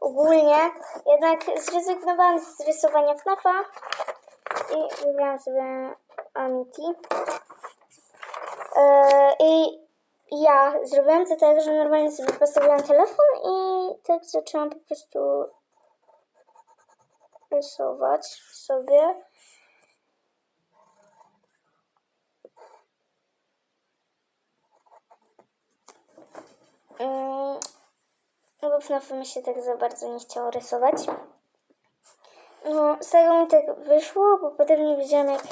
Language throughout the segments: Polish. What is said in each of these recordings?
Ogólnie jednak zrezygnowałam z rysowania FNAFa i wybrałam sobie Amity. Yy, I ja zrobiłam to tak, że normalnie sobie postawiłam telefon i tak zaczęłam po prostu rysować sobie. FNAF mi się tak za bardzo nie chciało rysować. No, z tego mi tak wyszło, bo potem nie wiedziałam jak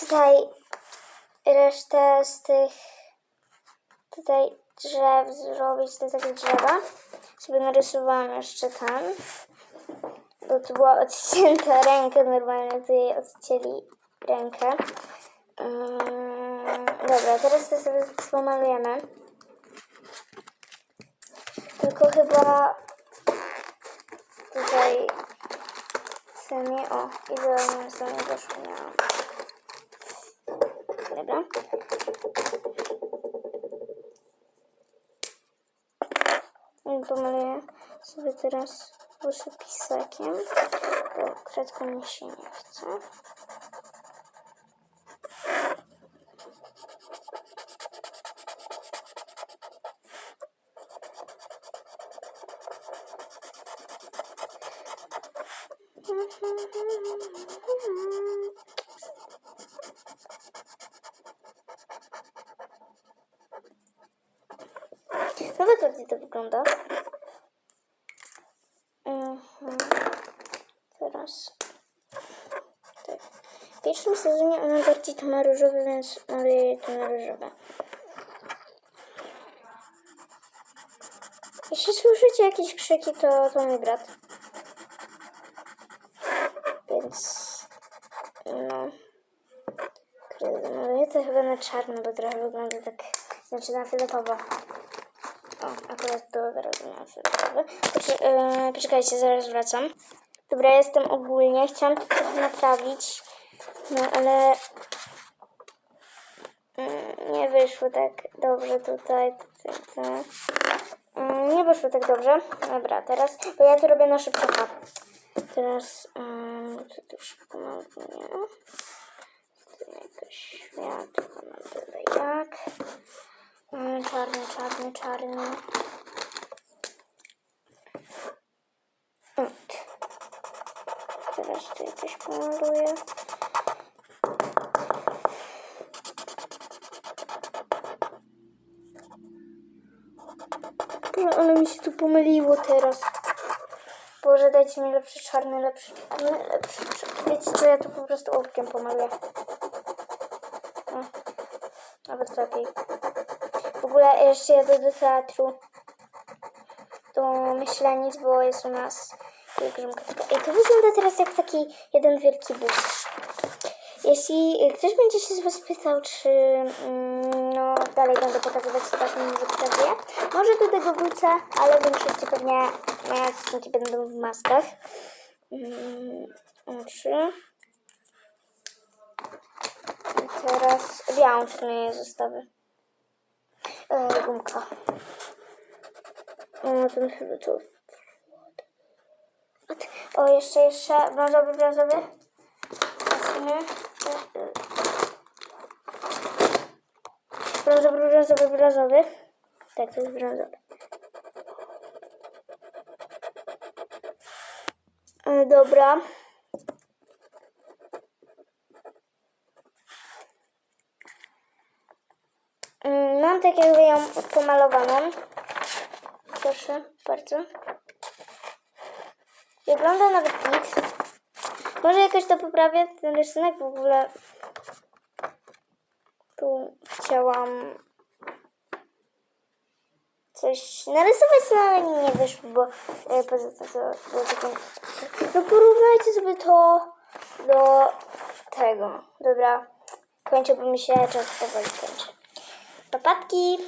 tutaj resztę z tych tutaj drzew zrobić, te takie drzewa. Sobie narysowałam jeszcze tam. Bo tu była odcięta ręka, normalnie tu jej odcięli rękę. Mm, dobra, teraz to sobie pomalujemy. Tylko chyba tutaj sami, o, idealnie sami doszło miałam. Dobra. I pomaluję sobie teraz włosy pisakiem, bo kredką mi się nie chce. No tak ładnie to wygląda. Mhm. Teraz. Tak. W pierwszym sezonie ona bardziej to ma różowe, więc maluję to na różowe. Jeśli słyszycie jakieś krzyki, to to mój brat. Więc... No... Kurde, maluję to chyba na czarno, bo trochę wygląda tak... Znaczy na fioletowo. O, akurat to miałam fioletowy. Poczek- yy, poczekajcie, zaraz wracam. Dobra, jestem ogólnie. Chciałam to trochę naprawić. No, ale... Mm, Nie wyszło tak dobrze tutaj. Mm, Nie wyszło tak dobrze. Dobra, teraz... Bo ja to robię na szybko. Teraz... Um, to szybko maluję. Tu jakoś światło. No tyle jak. Czarny, czarny, czarny. Ot. Teraz tu jakoś pomaluję. No, ale mi się tu pomyliło teraz. Boże, dajcie mi lepszy czarny, lepszy czarny, lepszy czarny. Wiecie co, ja tu po prostu ołówkiem pomaluję. O, nawet lepiej. W ogóle jeszcze jadę do teatru. Do Myślenic, bo jest u nas pielgrzymka. Ej, to wygląda teraz jak taki jeden wielki Bóg. Jeśli ktoś będzie się z Was pytał, czy mm, no, dalej będę pokazywać, to tak może. Może do tego wrócę, ale w większości pewnie moje odcinki będą w maskach. Mm, Trzy. I teraz białą w sumie zostawię. E, gumka. O, ten chyba to... O, jeszcze, jeszcze brązowy, brązowy. Nie. Brązowy, brązowy, brązowy. Tak, to jest brązowy. E, dobra. Mm, Mam tak jakby ją pomalowaną. Proszę, bardzo. Wygląda nawet nic. Może jakoś to poprawię, ten rysunek w ogóle. Tu chciałam coś narysować, no ale nie wyszło, bo e, poza tym to było takie... No porównajcie sobie to do tego. Dobra, kończę, bo mi się czas powoli kończy. Papatki!